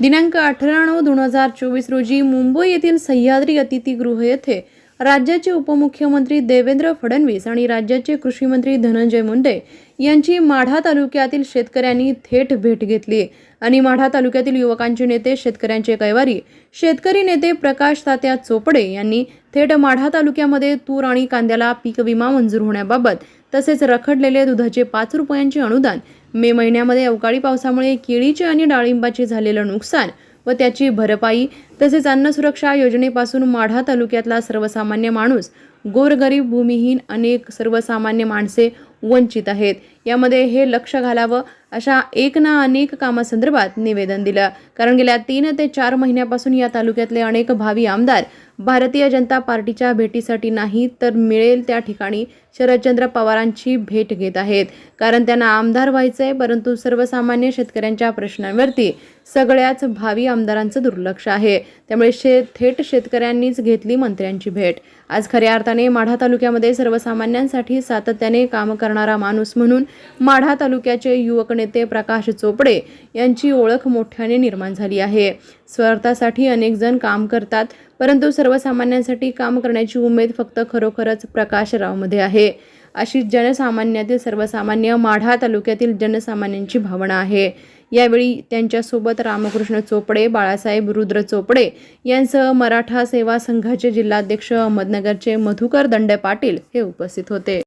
दिनांक अठरा नऊ दोन हजार चोवीस रोजी मुंबई येथील सह्याद्री अतिथीगृह येथे राज्याचे उपमुख्यमंत्री देवेंद्र फडणवीस आणि राज्याचे कृषी मंत्री धनंजय मुंडे यांची माढा तालुक्यातील शेतकऱ्यांनी थेट भेट घेतली. आणि माढा तालुक्यातील युवकांचे नेते शेतकऱ्यांचे कैवारी शेतकरी नेते प्रकाश तात्या चोपडे यांनी थेट माढा तालुक्यामध्ये तूर आणि कांद्याला पीक विमा मंजूर होण्याबाबत तसेच रखडलेले दुधाचे पाच रुपयांचे अनुदान मे महिन्यामध्ये अवकाळी पावसामुळे केळीचे आणि डाळिंबाचे झालेलं नुकसान व त्याची भरपाई तसेच अन्न सुरक्षा योजनेपासून माढा तालुक्यातला सर्वसामान्य माणूस गोरगरीब भूमिहीन अनेक सर्वसामान्य माणसे वंचित आहेत. यामध्ये हे लक्ष घालावं अशा एक ना अनेक कामासंदर्भात निवेदन दिलं. कारण गेल्या तीन ते चार महिन्यापासून या तालुक्यातले अनेक भावी आमदार भारतीय जनता पार्टीच्या भेटीसाठी नाही तर मिळेल त्या ठिकाणी शरदचंद्र पवारांची भेट घेत आहेत. कारण त्यांना आमदार व्हायचं आहे परंतु सर्वसामान्य शेतकऱ्यांच्या प्रश्नांवरती सगळ्याच भावी आमदारांचं दुर्लक्ष आहे. त्यामुळे शे थेट शेतकऱ्यांनीच घेतली मंत्र्यांची भेट. आज खऱ्या अर्थाने माढा तालुक्यामध्ये सर्वसामान्यांसाठी सातत्याने काम करणारा माणूस म्हणून माढा तालुक्याचे युवक नेते प्रकाश चोपडे यांची ओळख मोठ्याने निर्माण झाली आहे. स्वार्थासाठी अनेक जण काम करतात परंतु सर्वसामान्यांसाठी काम करण्याची उमेद फक्त खरोखरच प्रकाशरावमध्ये आहे. अशी जनसामान्यातील सर्वसामान्य माढा तालुक्यातील जनसामान्यांची भावना आहे. यावेळी त्यांच्यासोबत रामकृष्ण चोपडे बाळासाहेब रुद्र चोपडे यांसह मराठा सेवा संघाचे जिल्हाध्यक्ष अहमदनगरचे मधुकर दंडे पाटील हे उपस्थित होते.